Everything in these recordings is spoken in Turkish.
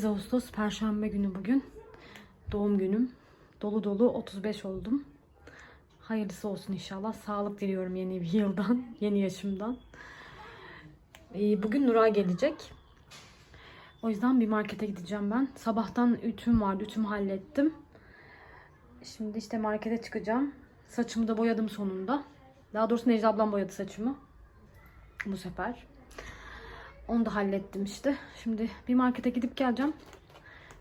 8 Ağustos Perşembe günü bugün. Doğum günüm. Dolu dolu 35 oldum. Hayırlısı olsun inşallah. Sağlık diliyorum yeni bir yıldan, yeni yaşımdan. Ee, Bugün Nuray gelecek. O yüzden bir markete gideceğim ben. Sabahtan ütüm vardı, ütümü hallettim. Şimdi işte markete çıkacağım. Saçımı da boyadım sonunda. Daha doğrusu Necla ablam boyadı saçımı. Bu sefer. Onu da hallettim işte. Şimdi bir markete gidip geleceğim.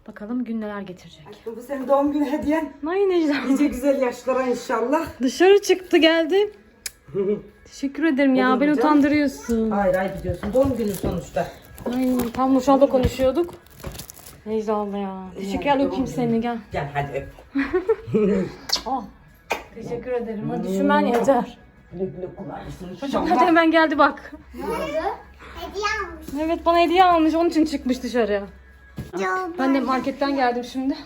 Bakalım gün neler getirecek. Bu senin doğum günü hediyen. Ay Necla. Nice güzel yaşlara inşallah. Dışarı çıktı geldi. Teşekkür ederim ya. Olur Beni canım. utandırıyorsun. Hayır hayır gidiyorsun. Doğum günü sonuçta. Ay tam Nurşal'da konuşuyorduk. Necla abla ya. Teşekkür Yani öpeyim seni gel. Gel hadi öp. Al. Teşekkür ederim. Hadi düşünmen yeter. Güle kullanırsın. Çocuk hadi hemen geldi bak. Hediye almış. Evet bana hediye almış. Onun için çıkmış dışarıya. Çok Ben de marketten geldim şimdi.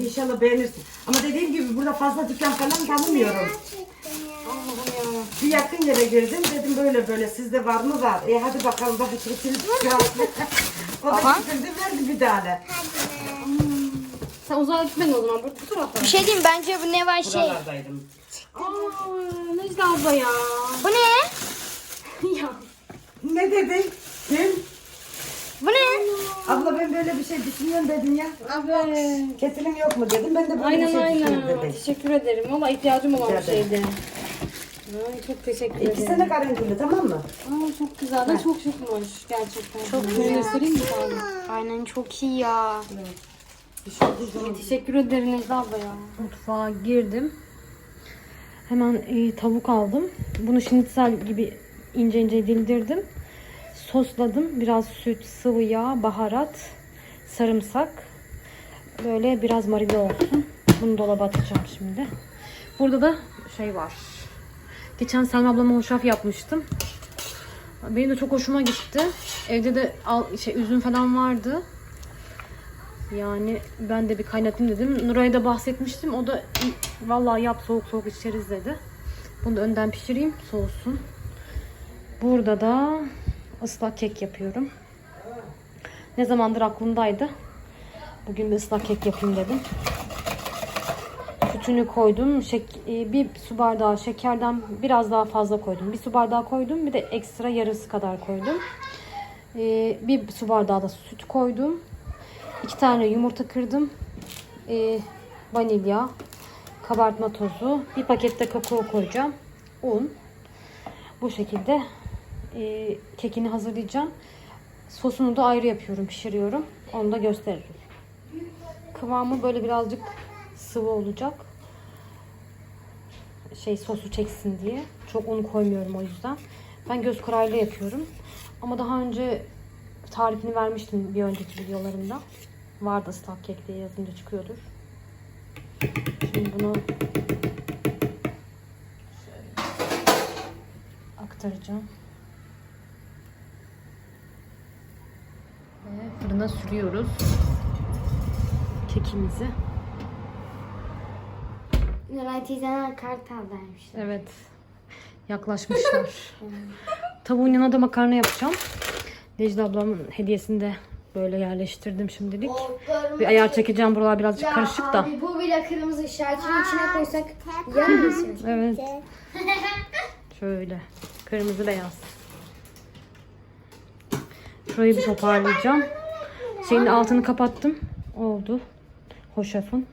İnşallah beğenirsin. Ama dediğim gibi burada fazla dükkan falan tanımıyorum. gerçekten ya. Bir yakın yere girdim dedim böyle böyle sizde var mı var. E hadi bakalım bak getirip O da getirdi verdi bir tane. Sen uzağa gitmedin o zaman. Bu, bu tarafta. Bir şey diyeyim bence bu ne var şey. Buralardaydım. Aa, Necla abla ya. Bu ne? ya. Ne dedin? Kim? Bu ne? Abla ben böyle bir şey düşünüyorum dedim ya. Abi. Ketilim yok mu dedim. Ben de böyle Aynen bir şey düşünüyorum aynen. dedim. Teşekkür ederim. Valla ihtiyacım olan bir Rica ederim. şeydi. Ay, çok teşekkür ederim. İkisine karanfilli tamam mı? Aa, çok güzel de çok şıkmış gerçekten. Çok güzel. göstereyim mi sana? Aynen çok iyi ya. Teşekkür ederim Necla abla ya. Mutfağa girdim. Hemen e, tavuk aldım. Bunu şnitzel gibi ince ince dildirdim. Sosladım. Biraz süt, sıvı yağ, baharat, sarımsak. Böyle biraz marine olsun. Bunu dolaba atacağım şimdi. Burada da şey var. Geçen Selma ablama hoşaf yapmıştım. Benim de çok hoşuma gitti. Evde de al, şey, üzüm falan vardı. Yani ben de bir kaynatayım dedim. Nuray'a da bahsetmiştim. O da vallahi yap soğuk soğuk içeriz dedi. Bunu da önden pişireyim soğusun. Burada da ıslak kek yapıyorum. Ne zamandır aklımdaydı. Bugün bir ıslak kek yapayım dedim. Sütünü koydum. Şek e, bir su bardağı şekerden biraz daha fazla koydum. Bir su bardağı koydum. Bir de ekstra yarısı kadar koydum. E, bir su bardağı da süt koydum. İki tane yumurta kırdım. E, vanilya, kabartma tozu, bir pakette kakao koyacağım. Un. Bu şekilde e, kekini hazırlayacağım. Sosunu da ayrı yapıyorum, pişiriyorum. Onu da gösteririm. Kıvamı böyle birazcık sıvı olacak. Şey sosu çeksin diye. Çok un koymuyorum o yüzden. Ben göz kararıyla yapıyorum. Ama daha önce tarifini vermiştim bir önceki videolarımda. Vardı ıslak kek diye yazınca çıkıyordur. Şimdi bunu aktaracağım. Fırına sürüyoruz kekimizi. Nuray teyzeler kart aldırmışlar. Evet. Yaklaşmışlar. Tavuğun yanına da makarna yapacağım. Necla ablamın hediyesini de böyle yerleştirdim şimdilik. Bir ayar çekeceğim. Buralar birazcık karışık da. Abi bu bile kırmızı işaretini içine koysak yer misin? Evet. Şöyle. Kırmızı beyaz. Şurayı bir toparlayacağım. Şeyin altını kapattım. Oldu. Hoşafın.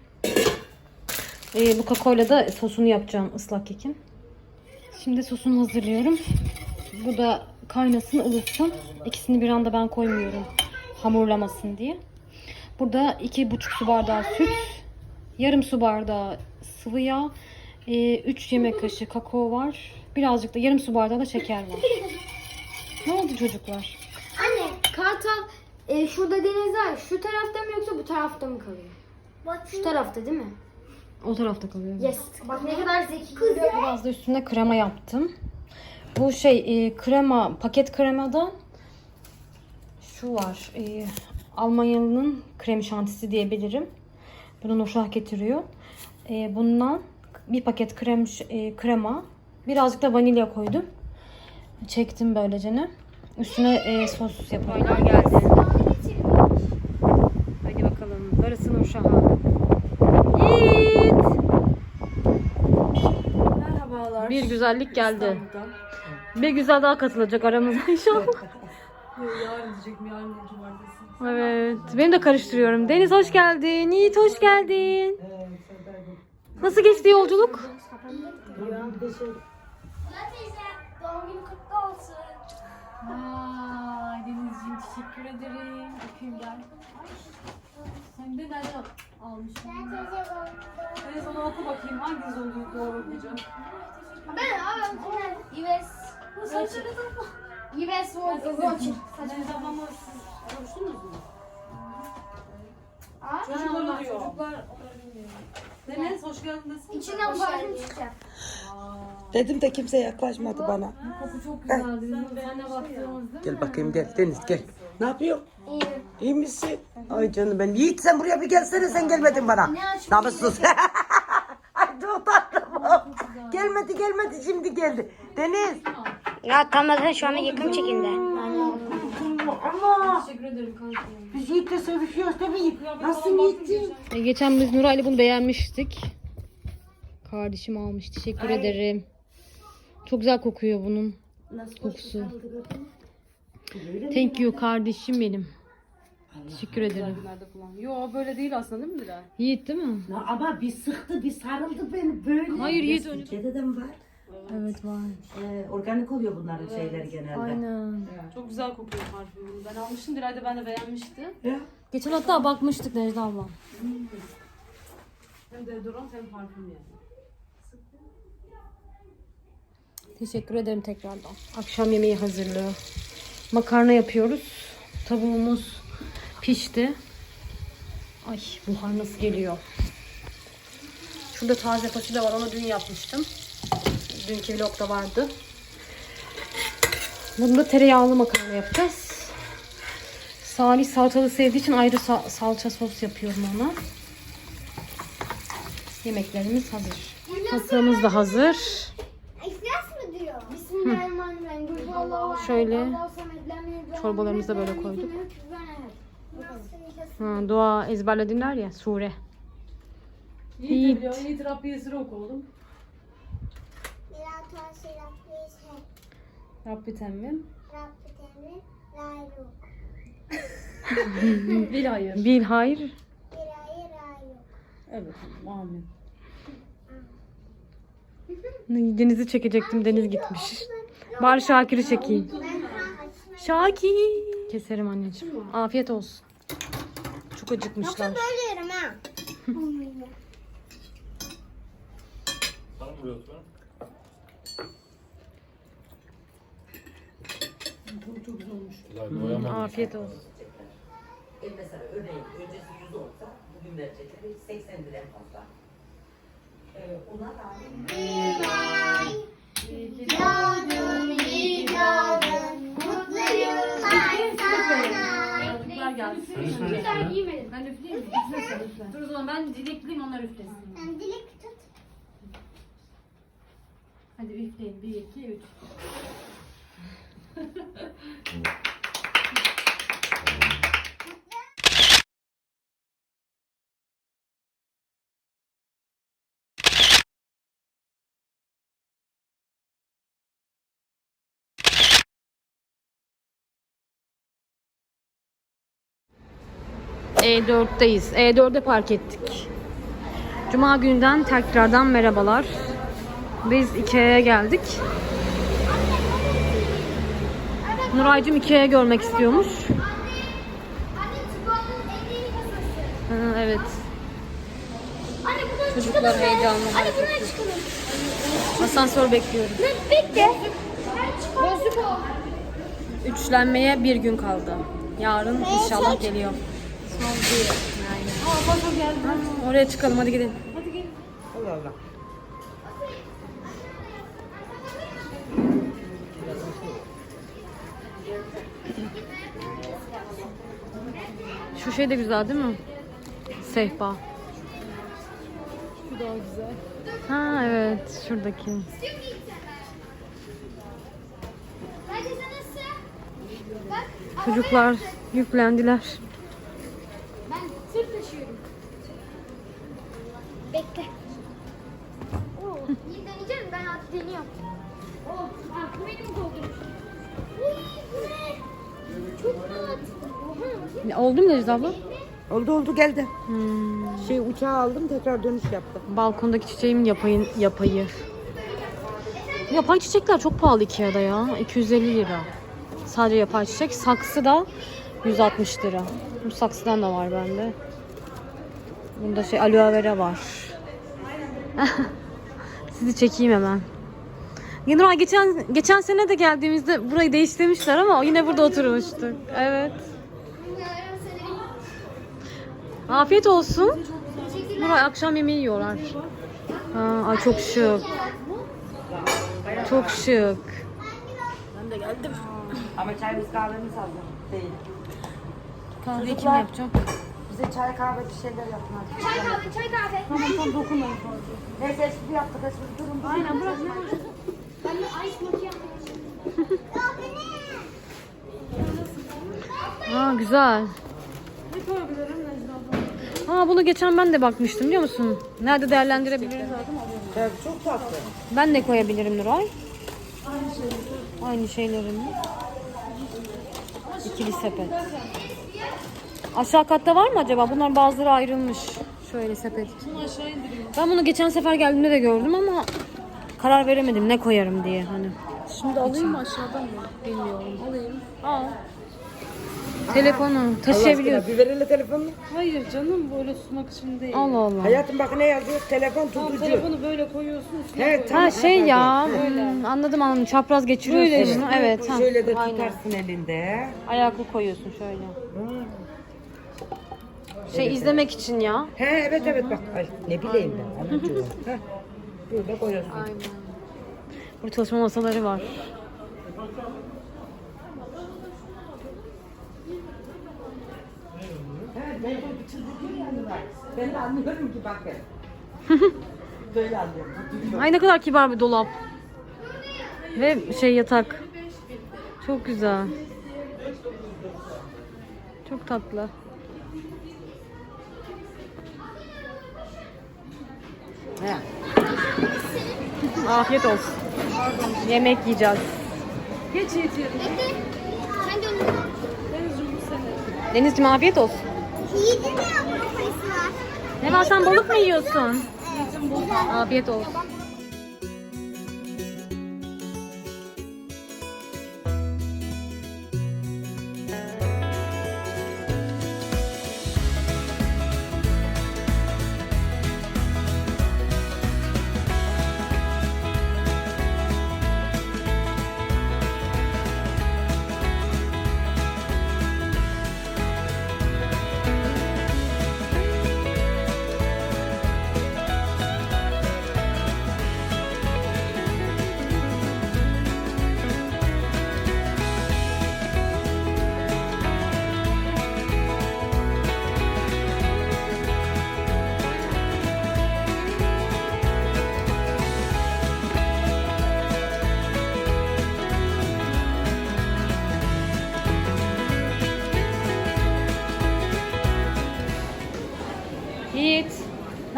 Ee, bu kakaoyla da sosunu yapacağım ıslak kekin. Şimdi sosunu hazırlıyorum. Bu da kaynasın ılıtsın. İkisini bir anda ben koymuyorum. Hamurlamasın diye. Burada iki buçuk su bardağı süt, yarım su bardağı sıvı yağ, 3 yemek kaşığı kakao var. Birazcık da yarım su bardağı da şeker var. Ne oldu çocuklar? Anne kartal e, şurada deniz var. Şu tarafta mı yoksa bu tarafta mı kalıyor? Şu tarafta değil mi? O tarafta kalıyor. Yes. Bak ne kadar zeki. Biraz da üstüne krema yaptım. Bu şey e, krema, paket kremada şu var. E, Almanyalı'nın krem şantisi diyebilirim. Bunu Nurşah getiriyor. E, bundan bir paket krem e, krema, birazcık da vanilya koydum. Çektim böylece. Üstüne e, sos yapıyorum. geldi. Şahane. Yiğit. Merhabalar. Bir güzellik geldi. Bir güzel daha katılacak aramıza inşallah. Yarın diyecektim yarın cumartesi. Evet. Beni de karıştırıyorum. Deniz hoş geldin. Yiğit hoş geldin. Nasıl geçti yolculuk? Doğum günü kutlu olsun. Denizciğim teşekkür ederim. Öpeyim gel. Sen de nereden almışsın? Deniz ona oku bakayım hanginiz olduğunu doğru okuyacağım. Ben abi. Yves. Saçları takma. Yves Roçin. Deniz ablamla siz konuştunuz mu? Aa. Çocukları diyor. Çocuklar onları bilmiyor. Deniz hoş geldin desin. İçinden parfüm çıkacak. Dedim de kimse yaklaşmadı bana. Koku çok senle baktığımızda. Gel bakayım gel Deniz gel. Ne yapıyorsun? İyi. İyi misin? Ay canım ben. Yiğit sen buraya bir gelsene sen gelmedin bana. Ne açmış? Namussuz. Ay çok tatlım. gelmedi gelmedi şimdi geldi. Deniz. Ya tam da şu anda yakın çekimde. Ama Teşekkür ederim kanka. biz Yiğit'le sevişiyoruz değil mi Yiğit? Nasıl Yiğit'ciğim? E, geçen biz Nuray'la bunu beğenmiştik. Kardeşim almış. Teşekkür ederim. Çok güzel kokuyor bunun kokusu. Thank you kardeşim benim. Teşekkür ederim. Yo böyle değil aslında değil mi Dilay? Yiğit değil mi? Ya ama bir sıktı bir sarıldı beni böyle. Hayır, Yiğit öyle- Türkiye'de de mi var? Evet var. Ee, organik oluyor bunların şeyleri genelde. Aynen. Çok güzel kokuyor parfümü. Ben almıştım Dilay da ben de beğenmişti. Ya. Geçen hatta bakmıştık Necla abla. Hem deodorant hem parfüm yani. Teşekkür ederim tekrardan. Akşam yemeği hazırlığı. Makarna yapıyoruz. Tavuğumuz pişti. Ay buhar nasıl geliyor. Şurada taze fasulye var. Onu dün yapmıştım. Dünkü vlogda vardı. Bunda tereyağlı makarna yapacağız. Salih salçalı sevdiği için ayrı sa- salça sos yapıyorum ona. Yemeklerimiz hazır. Masamız da hazır. Şöyle çorbalarımızı da böyle koyduk. Ha, dua ezberledinler ya sure. Yiğit Yiğit. biliyor. Yiğit Rabbi Esra oku oğlum. Rabbi temmim. Bil hayır. Bil hayır. Evet. Amin. Deniz'i çekecektim. Deniz gitmiş. Bari Şakir'i çekeyim. Şakir. Keserim anneciğim. Afiyet olsun. Çok acıkmışlar. Söylüyorum ha. Afiyet olsun. E mesela örneğin öncesi 100 olsa bugün verecekleri 80 lira en fazla. Ee, ona rağmen Doğdun, iyi doğdun. Mutlu yıllar sana. Çocuklar gelsin. Güzel giymedim. Ben üfleyeyim mi? Dur o zaman ben dilekliyim onlar üflesin. Sen dilek tut. Hadi üfleyin. 1, 2, 3. E4'teyiz. E4'e park ettik. Cuma günden tekrardan merhabalar. Biz Ikea'ya geldik. Nuraycığım Ikea'ya görmek istiyormuş. Ha, evet. Çocuklar heyecanlı. Anne buradan çıkalım. Asansör bekliyoruz. Lan bekle. Bozuk o. Üçlenmeye bir gün kaldı. Yarın inşallah geliyor. Aynen. Oraya çıkalım hadi gidelim. Allah Allah. Şu şey de güzel değil mi? Sehpa. Şu daha güzel. Ha evet şuradaki. Hadi. Çocuklar yüklendiler. Bekle. Oo, deneyeceğim ben artık deniyorum. Oh, ah, aklımı elim doldurmuş. Uy, bu ne? Çok rahat. Ne oldu mu Deniz abla? Oldu oldu geldi. Hmm. Şey uçağı aldım tekrar dönüş yaptım. Balkondaki çiçeğim yapayın, yapayı. Yapay çiçekler çok pahalı Ikea'da ya. 250 lira. Sadece yapay çiçek. Saksı da 160 lira. Bu saksıdan da var bende. Bunda şey aloe vera var. Sizi çekeyim hemen. Yine geçen geçen sene de geldiğimizde burayı değiştirmişler ama yine burada oturmuştuk. Evet. Afiyet olsun. Buraya akşam yemeği yiyorlar. Ha, ay çok şık. Çok şık. Ama çayımız kahvemiz hazır değil. Kahve kim yapacak? Bize çay kahve bir şeyler hadi. Çay kahve, çay kahve. Tamam tamam dokunmayın. Neyse espri yaptık espri durun. Aynen bırak ne var? Ben de ice yapacağım. Ha güzel. Ne koyabilirim Necla abla? Ha bunu geçen ben de bakmıştım biliyor musun? Nerede değerlendirebiliriz? Evet, çok tatlı. Ben de koyabilirim Nuray. Aynı şeyleri mi? İkili sepet. Aşağı katta var mı acaba? Bunlar bazıları ayrılmış. Şöyle sepet. Bunu aşağı indireyim. Ben bunu geçen sefer geldiğimde de gördüm ama karar veremedim ne koyarım diye hani. Şimdi alayım mı aşağıdan mı? Bilmiyorum. Alayım. Al. Telefonu taşıyabiliyorsun. Bir verelim telefonunu. Hayır canım böyle sunmak için değil. Allah Allah. Hayatım bak ne yazıyor? Telefon Tamam tutucu. telefonu böyle koyuyorsun üstüne Evet, koyuyorsun. Ha şey ya. hmm, anladım anladım. Çapraz geçiriyorsun. Böyle işte. bunu. Evet. ha, Şöyle de aynen. tutarsın elinde. Ayaklı koyuyorsun şöyle. Şey izlemek için ya. He evet evet bak. Ay, ne bileyim ben. Anlatıyorum. Heh, Böyle koyuyorsun. Burada çalışma masaları var. Evet, ben bu çizgi yani bak. Ben de anlıyorum ki bakın. Böyle anlıyorum. Ay ne kadar kibar bir dolap. Ve şey yatak. Çok güzel. Çok tatlı. He. Afiyet olsun. Yemek yiyeceğiz. Geç de onu Denizciğim afiyet olsun. Yiğidin de. Ne var sen balık mı yiyorsun? Afiyet olsun.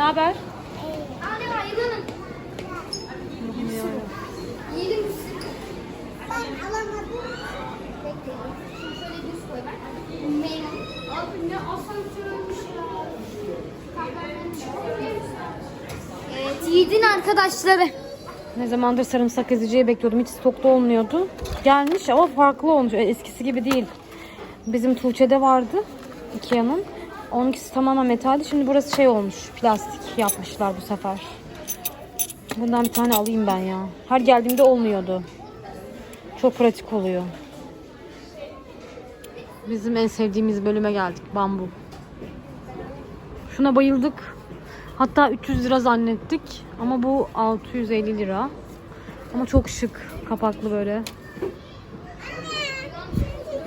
Ya. Evet Yiğit'in arkadaşları. Ne zamandır sarımsak eziciyi bekliyordum. Hiç stokta olmuyordu. Gelmiş ama farklı olmuş. Öyle Eskisi gibi değil. Bizim Tuğçe'de vardı. Ikea'nın. Onunkisi tamamen metaldi. Şimdi burası şey olmuş. Plastik yapmışlar bu sefer. Bundan bir tane alayım ben ya. Her geldiğimde olmuyordu. Çok pratik oluyor. Bizim en sevdiğimiz bölüme geldik. Bambu. Şuna bayıldık. Hatta 300 lira zannettik. Ama bu 650 lira. Ama çok şık. Kapaklı böyle.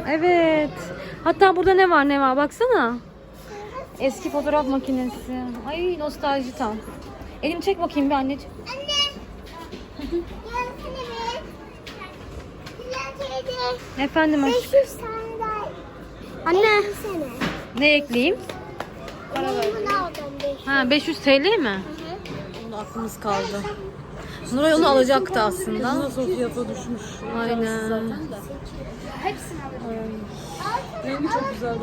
Evet. Hatta burada ne var ne var baksana. Eski fotoğraf makinesi. Ay nostalji tam. Elimi çek bakayım bir anneciğim. Teyze. Efendim aşk. 500 tane daha. Anne. Ne ekleyeyim? Bunu aldım 500. Ha 500 TL mi? Bunda aklımız kaldı. Nuray onu alacaktı aslında. Nasıl fiyata düşmüş. Aynen. Hepsini alırım. Rengi çok güzel.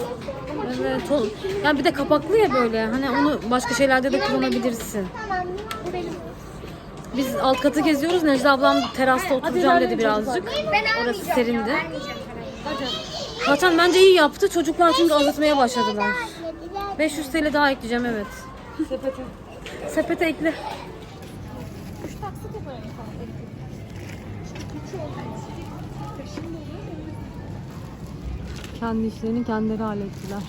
Evet. o- Yani bir de kapaklı ya böyle. Hani onu başka şeylerde de kullanabilirsin. Tamam. Bu benim. Biz alt katı geziyoruz. Necla ablam terasta oturacağım dedi birazcık. Orası serindi. Zaten bence iyi yaptı. Çocuklar çünkü azıtmaya başladılar. 500 TL daha ekleyeceğim evet. Sepete. Sepete ekle. Kendi işlerini kendileri hallettiler.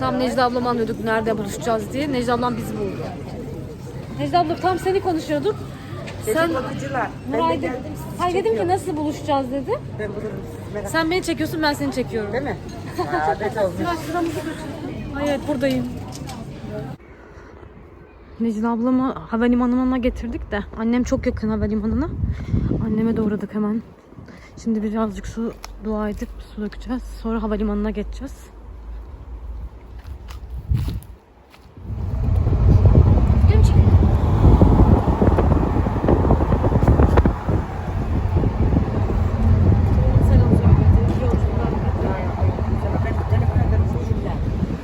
Tam Necla ablam anlıyorduk nerede buluşacağız diye. Necla ablam bizi buldu. Necla abla tam seni konuşuyorduk. Sen Dedikoducular. Nuray dedi. Hayır dedim ki nasıl buluşacağız dedi. Ben bulurum. Merak Sen beni çekiyorsun ben seni çekiyorum. Değil mi? Olmuş. Ay evet buradayım. Necla ablamı havalimanına getirdik de annem çok yakın havalimanına. Anneme de uğradık hemen. Şimdi birazcık su dua edip su dökeceğiz. Sonra havalimanına geçeceğiz.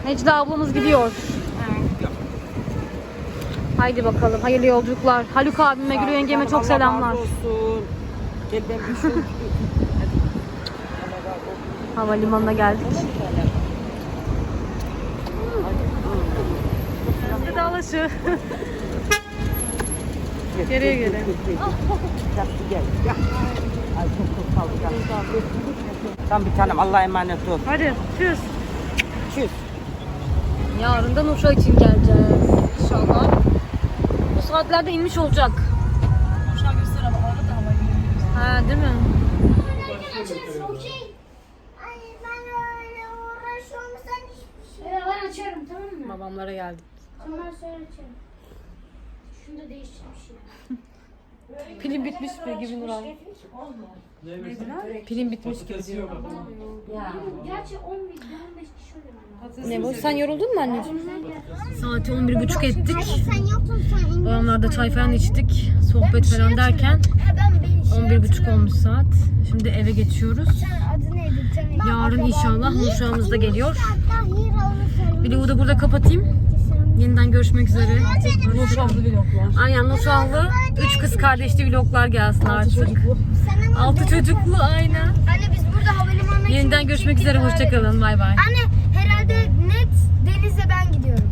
Necla ablamız gidiyor. Haydi bakalım hayırlı yolculuklar. Haluk abime, Gülü yengeme çok selamlar. Gel ben bir şey Havalimanına geldik. Vedalaşı. Geriye geri. Tatlı gel. Gel. Ay çok çok sağ ol. Gel. Tam bir tanem Allah'a emanet ol. Hadi tschüss. Çüz. Yarından Uşak için geleceğiz. İnşallah. Bu saatlerde inmiş olacak. Ha değil mi? Ben açarım tamam mı? Babamlara geldik. Tamam sonra açarım. Şunu da değiştirmiş ya. Pilim bitmiş mi gibi Nuray? Pilim bitmiş gibi diyor. Gerçi 11, 15 kişi Ne bu? Sen yoruldun mu anneciğim? Saati 11.30 ettik. Sen yoktun sen Babamlarda çay falan içtik. Sohbet falan derken Ben beni 11.30 olmuş saat. Şimdi eve geçiyoruz. Adı neydi? Sen Yarın inşallah Nuşağımız da geliyor. Vlogu da burada kapatayım. Yeniden görüşmek üzere. Nusrallı vloglar. Aynen Nusrallı. Üç kız kardeşli vloglar gelsin artık. Altı çocuklu aynen. Anne biz burada havalimanına Yeniden görüşmek üzere. Hoşçakalın. Bay bay. Anne herhalde net denizle ben gidiyorum.